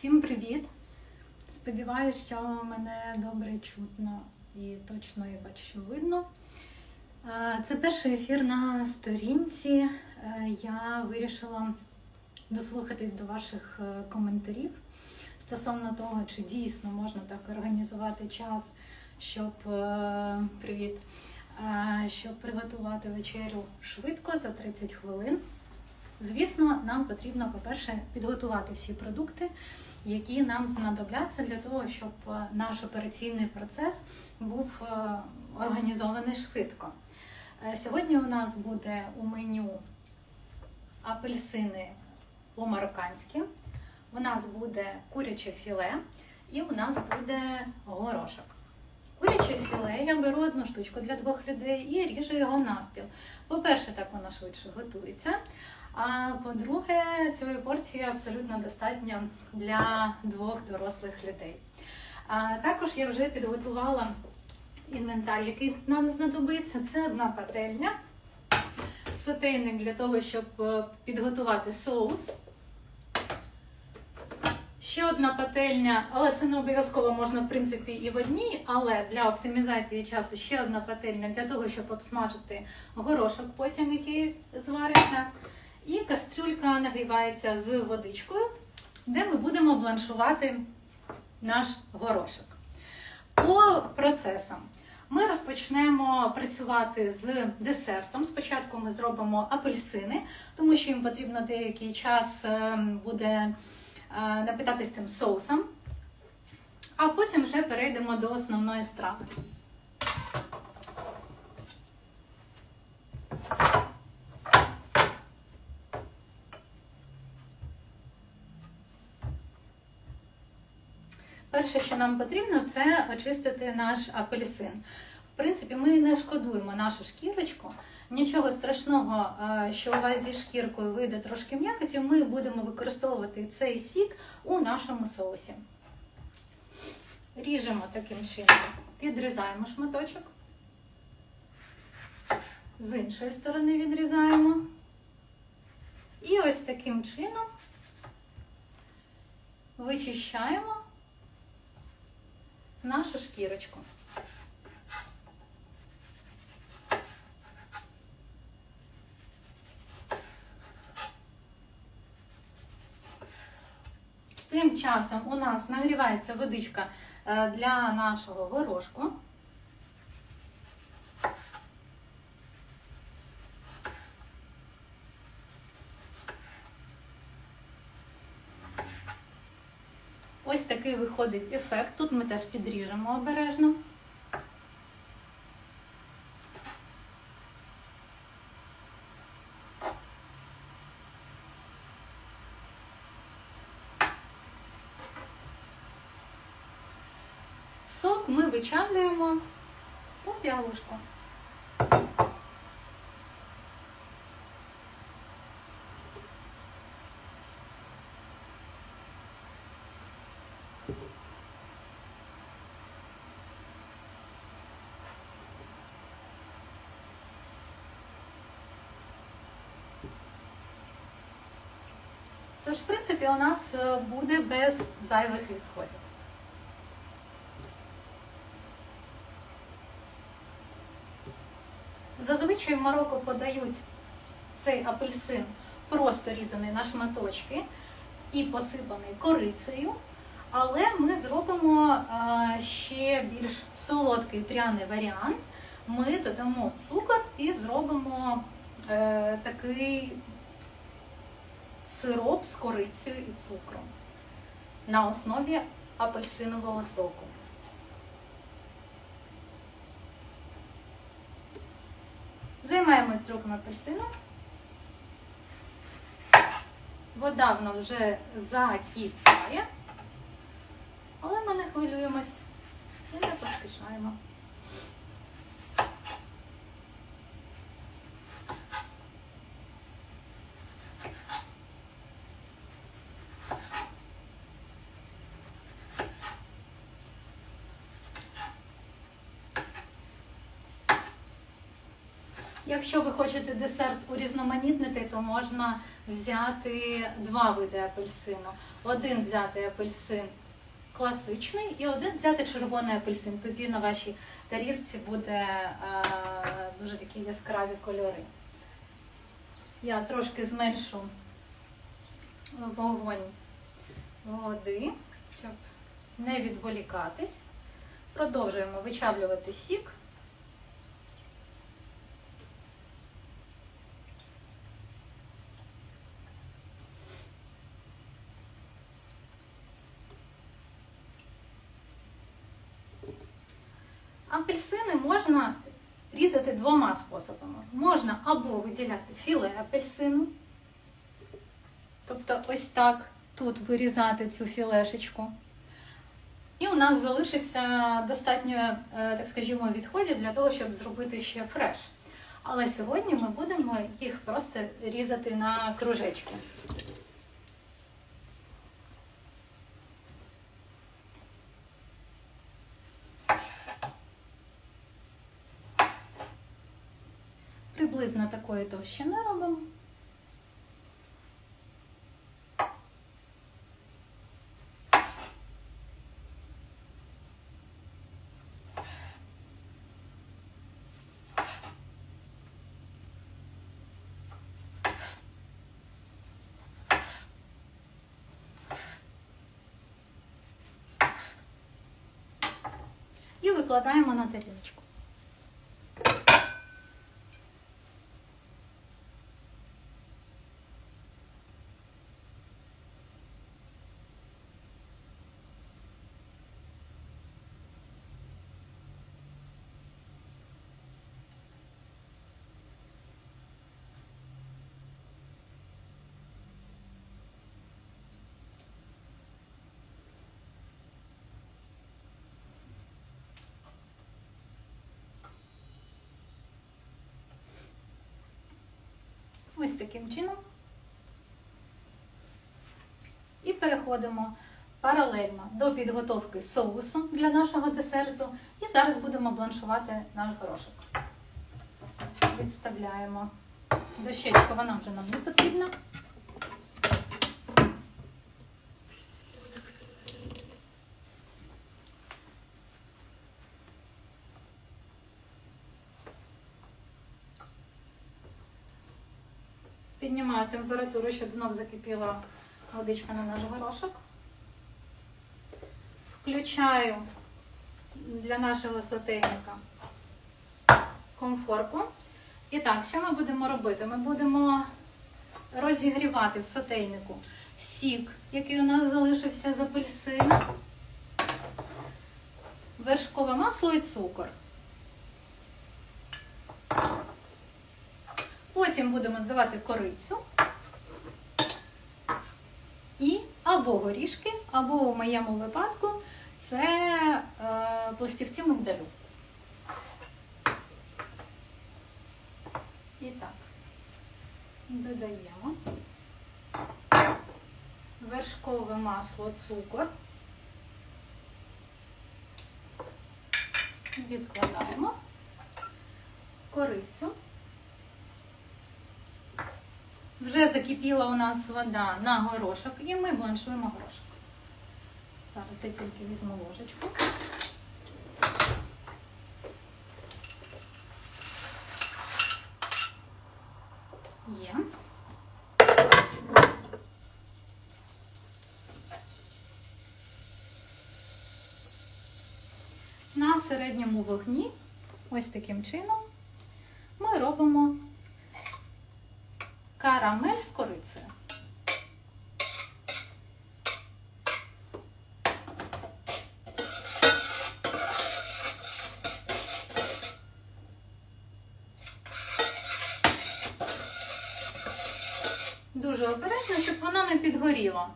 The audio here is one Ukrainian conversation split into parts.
Всім привіт! Сподіваюсь, що мене добре чутно і точно я бачу, видно. Це перший ефір на сторінці. Е, Я вирішила дослухатись до ваших е, коментарів стосовно того, чи дійсно можна так організувати час, щоб е, привіт, щоб приготувати вечерю швидко за 30 хвилин. Звісно, нам потрібно, по-перше, підготувати всі продукти, які нам знадобляться для того, щоб е, наш операційний процес був е, організований швидко. Е, Сьогодні у нас буде у меню апельсини по-марокканськи, у нас буде куряче філе і у нас буде горошок. Куряче філе я беру одну штучку для двох людей і ріжу його навпіл. По-перше, так воно швидше готується. А по-друге, цієї порції абсолютно достатньо для двох дорослих людей. А також я вже підготувала інвентар, який нам знадобиться. Це одна пательня, сотейник для того, щоб е, підготувати соус. Ще одна пательня, але це не обов'язково можна, в принципі, і в одній, але для оптимізації часу ще одна пательня для того, щоб обсмажити горошок потім, який звариться. І кастрюлька нагрівається з водичкою, де ми будемо бланшувати наш горошок. По процесам ми розпочнемо працювати з десертом. Спочатку ми зробимо апельсини, тому що їм потрібно деякий час е, буде е, напитатись цим соусом. А потім вже перейдемо до основної страви. Перше, що нам потрібно, це очистити наш апельсин. В принципі, ми не шкодуємо нашу шкірочку. Нічого страшного, е, що у вас зі шкіркою вийде трошки м'якоті, ми будемо використовувати цей сік у нашому соусі. Ріжемо таким чином, підрізаємо шматочок. З іншої сторони відрізаємо. І ось таким чином вичищаємо нашу шкірочку. Тим часом у нас нагрівається водичка е, для нашого горошку. Ось такий виходить ефект. Тут ми теж підріжемо обережно. Сок ми вичавлюємо по п'ялушку. Тож, в принципі, у нас е, буде без зайвих відходів. Зазвичай в Марокко подають цей апельсин просто різаний на шматочки і посипаний корицею, але ми зробимо е, ще більш солодкий пряний варіант. Ми додамо цукор і зробимо е, такий сироп з корицею і цукром на основі апельсинового соку. Займаємось другим апельсином. Вода в нас вже закипає, але ми не хвилюємось і не поспішаємо. Якщо ви хочете десерт урізноманітнити, то можна взяти два види апельсину. Один взяти апельсин класичний і один взяти червоний апельсин. Тоді на вашій тарілці буде е, дуже такі яскраві кольори. Я трошки зменшу вогонь води, щоб не відволікатись. Продовжуємо вичавлювати сік. Апельсини можна різати двома способами. Можна або виділяти філе апельсину, тобто ось так тут вирізати цю філешечку. І у нас залишиться достатньо, е, так скажімо, відходів для того, щоб зробити ще фреш. Але сьогодні ми будемо їх просто різати на кружечки. Приблизно такої товщини робимо. Викладаємо на тарілочку. Ось таким чином. І переходимо паралельно до підготовки соусу для нашого десерту. І зараз будемо бланшувати наш горошок. Відставляємо дощечку, вона вже нам не потрібна. Піднімаю температуру, щоб знов закипіла водичка на наш горошок. Включаю для нашого сотейника комфорку. І так, що ми будемо робити? Ми будемо розігрівати в сотейнику сік, який у нас залишився з апельсина, вершкове масло і цукор. Потім будемо додавати корицю і або горішки, або в моєму випадку це е, пластівці мигдалю. І так, додаємо вершкове масло, цукор, відкладаємо корицю. Вже закипіла у нас вода на горошок і ми бланшуємо горошок. Зараз я тільки візьму ложечку. Є. На середньому вогні, ось таким чином, ми робимо карамель з корицею. Дуже обережно, щоб воно не підгоріло.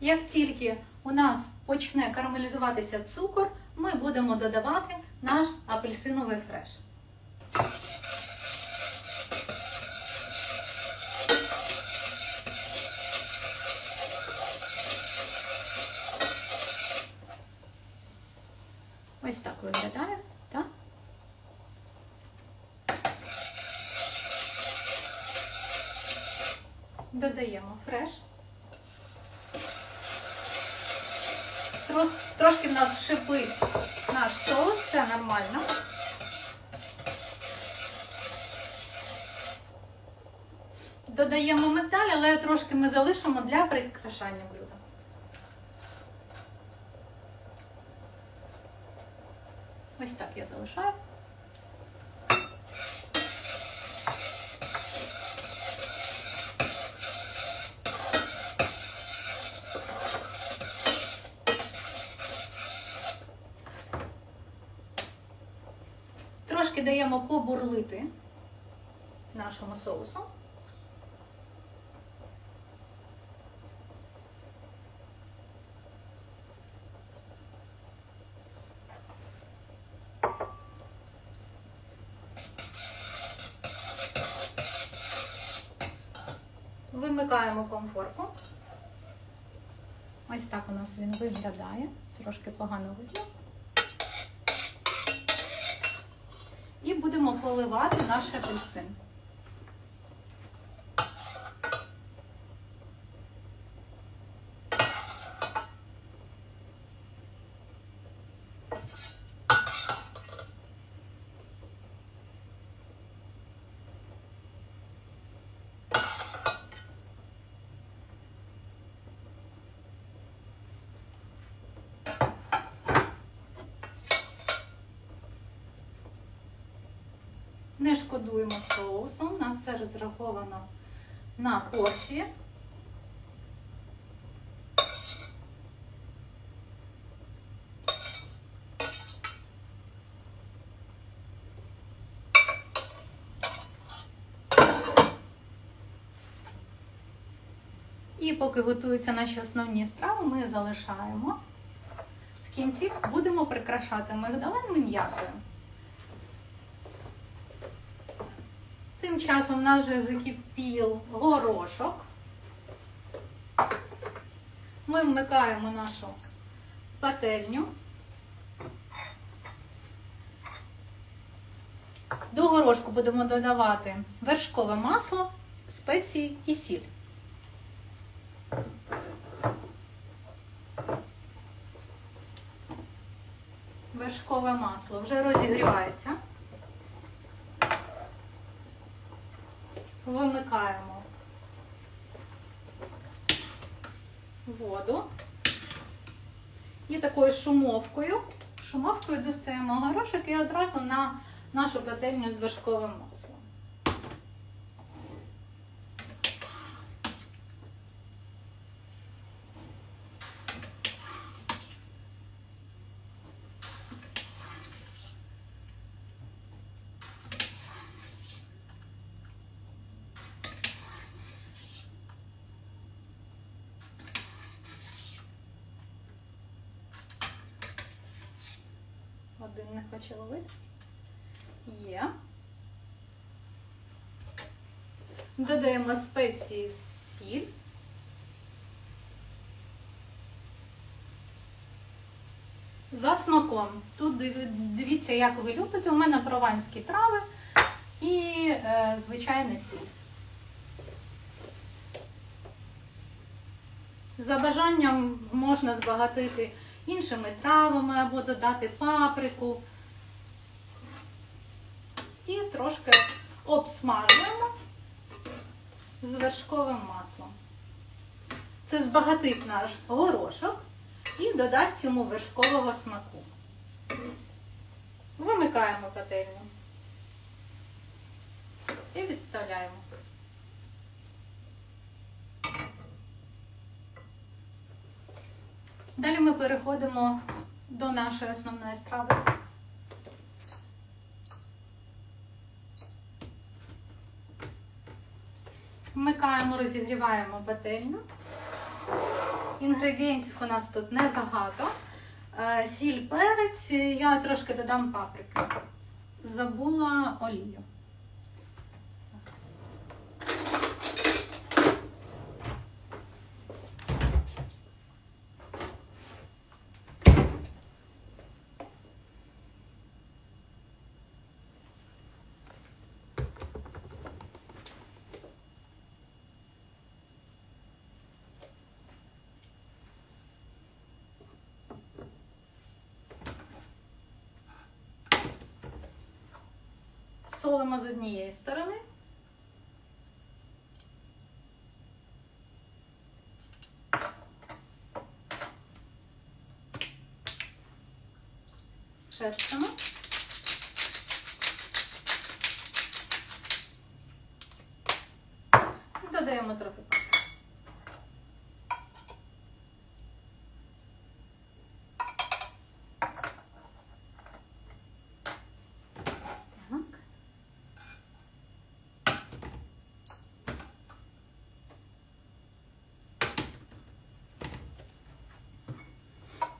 Як тільки у нас почне карамелізуватися цукор, ми будемо додавати наш апельсиновий фреш. Ось так виглядає, так? Додаємо фреш. Трос Трошки в нас шипить наш соус, це нормально. Додаємо металь, але трошки ми залишимо для прикрашання блюда. Ось так я залишаю. Трошки побурлити нашому соусу. Вимикаємо комфорку. Ось так у нас він виглядає. Трошки погано видно. І будемо поливати наш апельсин. Не шкодуємо соусу, у нас все розраховано на порції. І поки готуються наші основні страви, ми залишаємо. В кінці будемо прикрашати мигдалем і м'якою. Тим часом в нас вже закипів горошок. Ми вмикаємо нашу пательню. До горошку будемо додавати вершкове масло, спеції і сіль. Вершкове масло вже розігрівається. Вимикаємо воду і такою шумовкою, шумовкою достаємо горошок і одразу на нашу пательню з вершковим маслом. Один не хоче ловитись. Є. Додаємо спеції сіль. За смаком. Тут дивіться, як ви любите. У мене прованські трави і е, звичайний сіль. За бажанням можна збагатити іншими травами або додати паприку. І трошки обсмажуємо з вершковим маслом. Це збагатить наш горошок і додасть йому вершкового смаку. Вимикаємо пательню і відставляємо. Далі ми переходимо до нашої основної страви. Вмикаємо, розігріваємо пательню. Інгредієнтів у нас тут небагато. Е, Сіль, перець, я трошки додам паприки. Забула олію. Зараз. Просолимо з однієї сторони. Перчимо. І додаємо трохи паприки.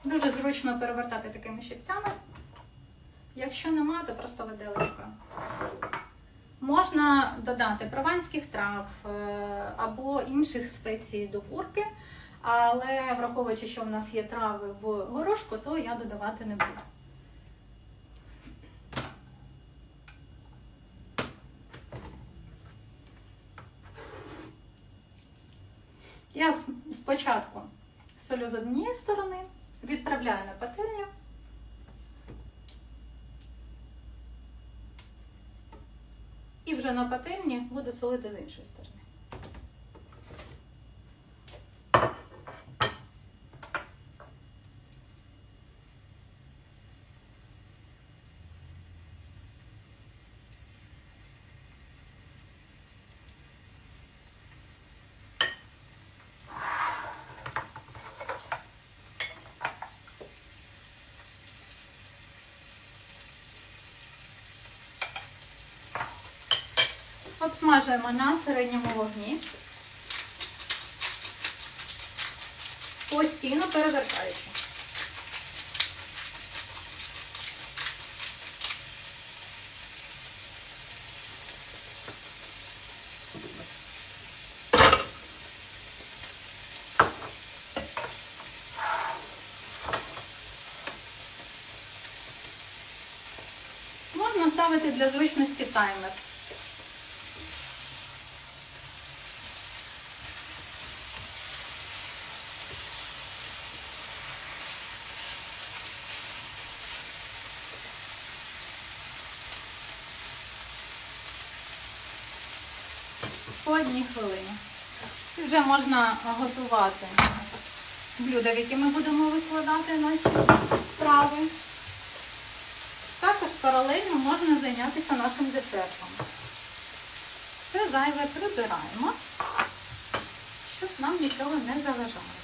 Так. Дуже зручно перевертати такими щипцями. Якщо нема, то просто виделочкою. Можна додати прованських трав е, або інших спецій до курки, але враховуючи, що в нас є трави в горошку, то я додавати не буду. Я спочатку солю з однієї сторони, відправляю на пательню. І вже на пательні буду солити з іншої сторони. Обсмажуємо на середньому вогні. Постійно перевертаючи. Можна ставити для зручності таймер. Одній хвилині. І вже можна готувати блюда, в які ми будемо викладати наші страви. Також паралельно можна зайнятися нашим десертом. Все зайве прибираємо, щоб нам нічого не заважало.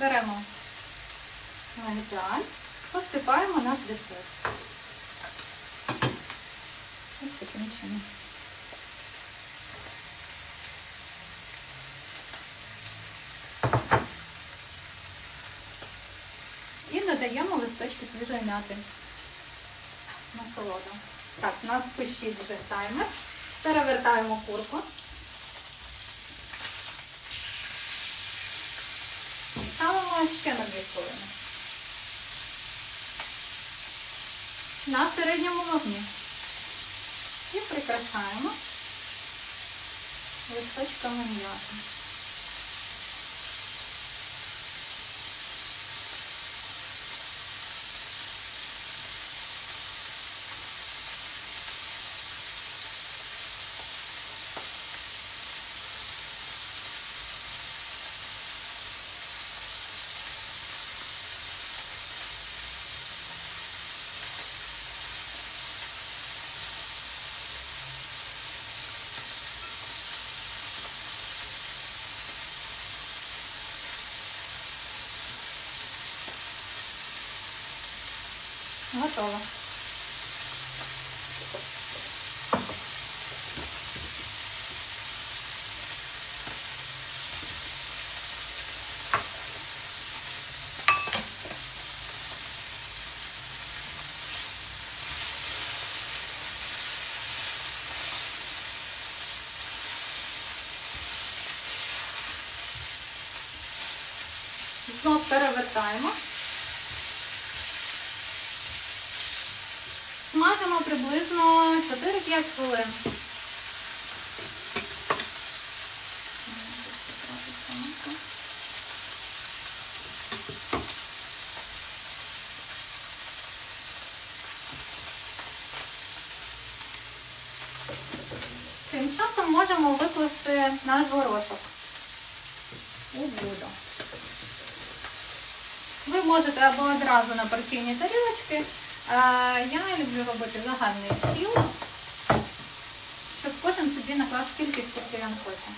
Беремо мигдаль, посипаємо наш десерт. Ось таким чином. І додаємо листочки свіжої м'яти на солоду. Так, у нас пищить вже таймер. Перевертаємо курку. Ставимо ще на 2 хвилини. На середньому вогні. І прикрашаємо листочками м'яти. Готово. Знов перевертаємо. Приблизно 4-5 хвилин. Тим часом можемо викласти наш горошок у блюдо. Ви можете або одразу на порційні тарілочки. Я люблю робити загальний стіл, щоб кожен собі наклав кількість, скільки він хоче.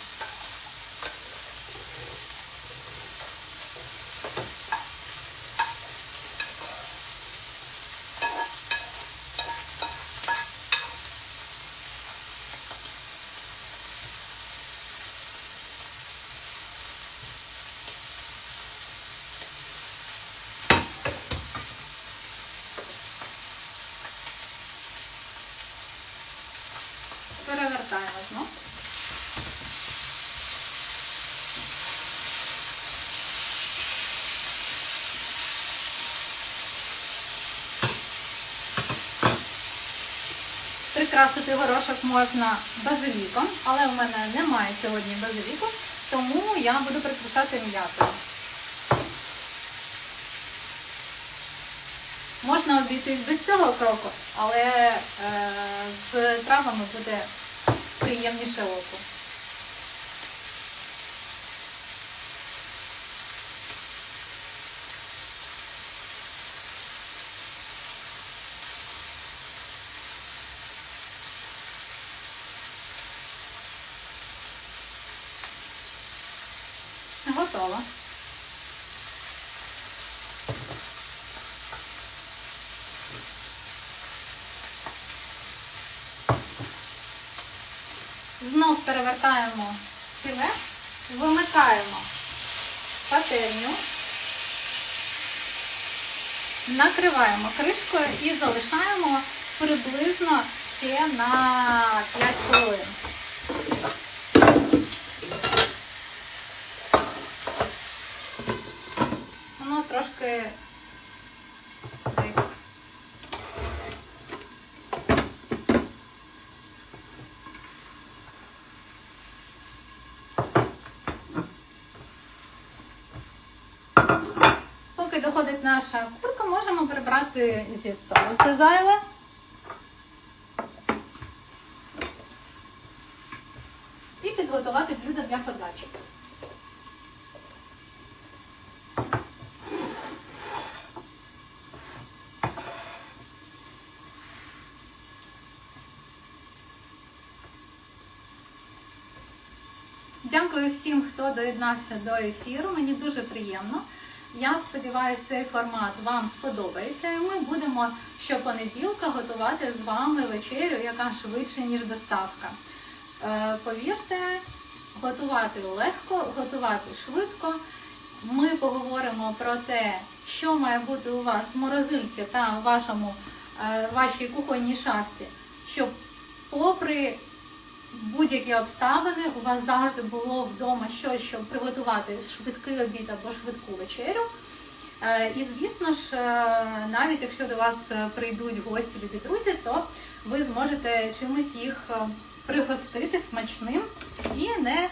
Перевертаємо знов. Прикрасити горошок можна базиліком, але в мене немає сьогодні базиліку, тому я буду прикрасати м'ятою. Можна обійтись без цього кроку, але е, з травами буде приємніше оку. Знов перевертаємо філе, вимикаємо пательню, накриваємо кришкою і залишаємо приблизно ще на 5 хвилин. Воно трошки так, Поки доходить наша курка, можемо прибрати зі столу. Все зайве. І підготувати блюдо для подачі. Дякую всім, хто доєднався до ефіру. Мені дуже приємно. Я сподіваюся, цей формат вам сподобається. І ми будемо щопонеділка готувати з вами вечерю, яка швидше, ніж доставка. Е, Повірте, готувати легко, готувати швидко. Ми поговоримо про те, що має бути у вас в морозильці та вашому, е, вашій кухонній шафці, щоб попри будь-які обставини у вас завжди було вдома щось, щоб приготувати швидкий обід або швидку вечерю. Е, І звісно ж, е, навіть якщо до вас е, прийдуть гості любі друзі, то ви зможете чимось їх пригостити смачним і не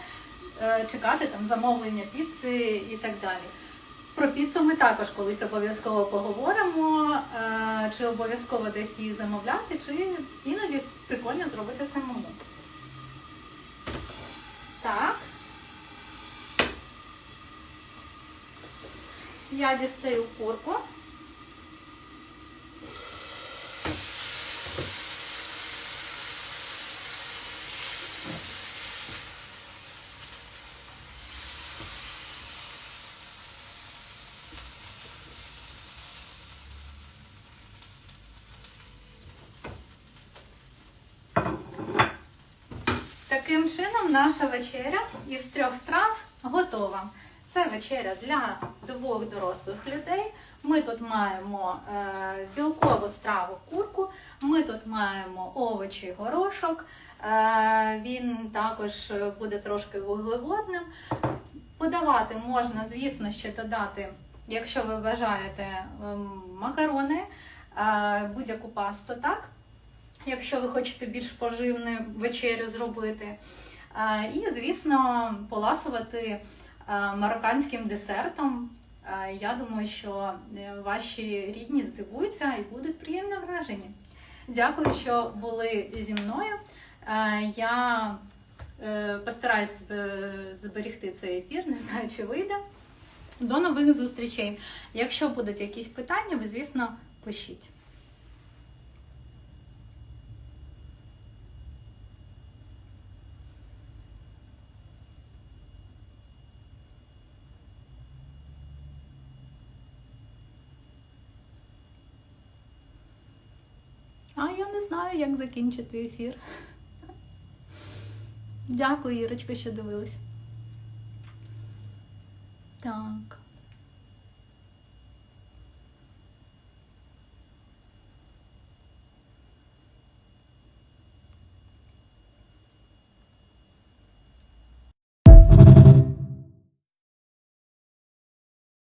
чекати там замовлення піци і так далі. Про піцу ми також колись обов'язково поговоримо, чи обов'язково десь її замовляти, чи іноді прикольно зробити самому. Так. Я дістаю курку. Таким чином наша вечеря із трьох страв готова. Це вечеря для двох дорослих людей. Ми тут маємо е, білкову страву курку, ми тут маємо овочі, горошок. Е, він також буде трошки вуглеводним. Подавати можна, звісно, ще додати, якщо ви бажаєте ем, макарони. е, будь-яку пасту, так? Якщо ви хочете більш поживну вечерю зробити. І, звісно, поласувати марокканським десертом. Я думаю, що е, ваші рідні здивуються і будуть приємно вражені. Дякую, що були зі мною. Я е, постараюсь е, зберегти цей ефір, не знаю, чи вийде. До нових зустрічей. Якщо будуть якісь питання, ви, звісно, пишіть. А я не знаю, як закінчити ефір. Дякую, Ірочка, що дивилась. Так.